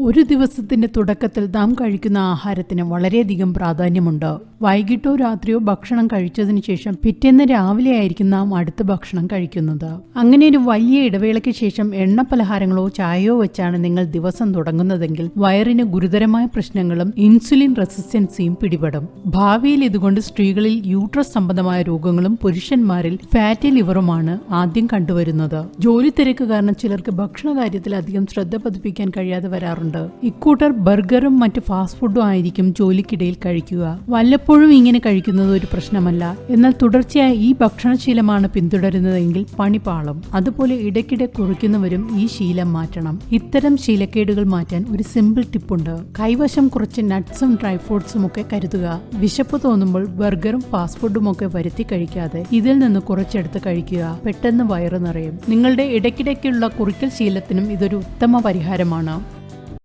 ഒരു ദിവസത്തിന്റെ തുടക്കത്തിൽ നാം കഴിക്കുന്ന ആഹാരത്തിന് വളരെയധികം പ്രാധാന്യമുണ്ട്. വൈകിട്ടോ രാത്രിയോ ഭക്ഷണം കഴിച്ചതിന് ശേഷം പിറ്റേന്ന് രാവിലെ ആയിരിക്കും നാം അടുത്ത ഭക്ഷണം കഴിക്കുന്നത്. അങ്ങനെ ഒരു വലിയ ഇടവേളയ്ക്ക് ശേഷം എണ്ണ പലഹാരങ്ങളോ ചായയോ വെച്ചാണ് നിങ്ങൾ ദിവസം തുടങ്ങുന്നതെങ്കിൽ വയറിന് ഗുരുതരമായ പ്രശ്നങ്ങളും ഇൻസുലിൻ റെസിസ്റ്റൻസിയും പിടിപെടും. ഭാവിയിൽ ഇതുകൊണ്ട് സ്ത്രീകളിൽ യൂട്രസ് സംബന്ധമായ രോഗങ്ങളും പുരുഷന്മാരിൽ ഫാറ്റി ലിവറുമാണ് ആദ്യം കണ്ടുവരുന്നത്. ജോലി തിരക്ക് കാരണം ചിലർക്ക് ഭക്ഷണ കാര്യത്തിൽ അധികം ശ്രദ്ധ പതിപ്പിക്കാൻ കഴിയാതെ വരാറുണ്ട്. ഇക്കൂട്ടർ ബർഗറും മറ്റ് ഫാസ്റ്റ് ഫുഡും ആയിരിക്കും ജോലിക്കിടയിൽ കഴിക്കുക. വല്ലപ്പോഴും ഇങ്ങനെ കഴിക്കുന്നത് ഒരു പ്രശ്നമല്ല. എന്നാൽ തുടർച്ചയായി ഈ ഭക്ഷണശീലമാണ് പിന്തുടരുന്നതെങ്കിൽ പണി പാളും. അതുപോലെ ഇടയ്ക്കിടെ കുറിക്കുന്നവരും ഈ ശീലം മാറ്റണം. ഇത്തരം ശീലക്കേടുകൾ മാറ്റാൻ ഒരു സിമ്പിൾ ടിപ്പുണ്ട് കൈവശം കുറച്ച് നട്ട്സും ഡ്രൈ ഫ്രൂട്ട്സും ഒക്കെ കരുതുക. വിശപ്പ് തോന്നുമ്പോൾ ബർഗറും ഫാസ്റ്റ് ഫുഡും ഒക്കെ വരുത്തി കഴിക്കാതെ ഇതിൽ നിന്ന് കുറച്ചെടുത്ത് കഴിക്കുക. പെട്ടെന്ന് വയറ് നിറയും. നിങ്ങളുടെ ഇടയ്ക്കിടയ്ക്കുള്ള കുറിക്കൽ ശീലത്തിനും ഇതൊരു ഉത്തമ പരിഹാരമാണ്.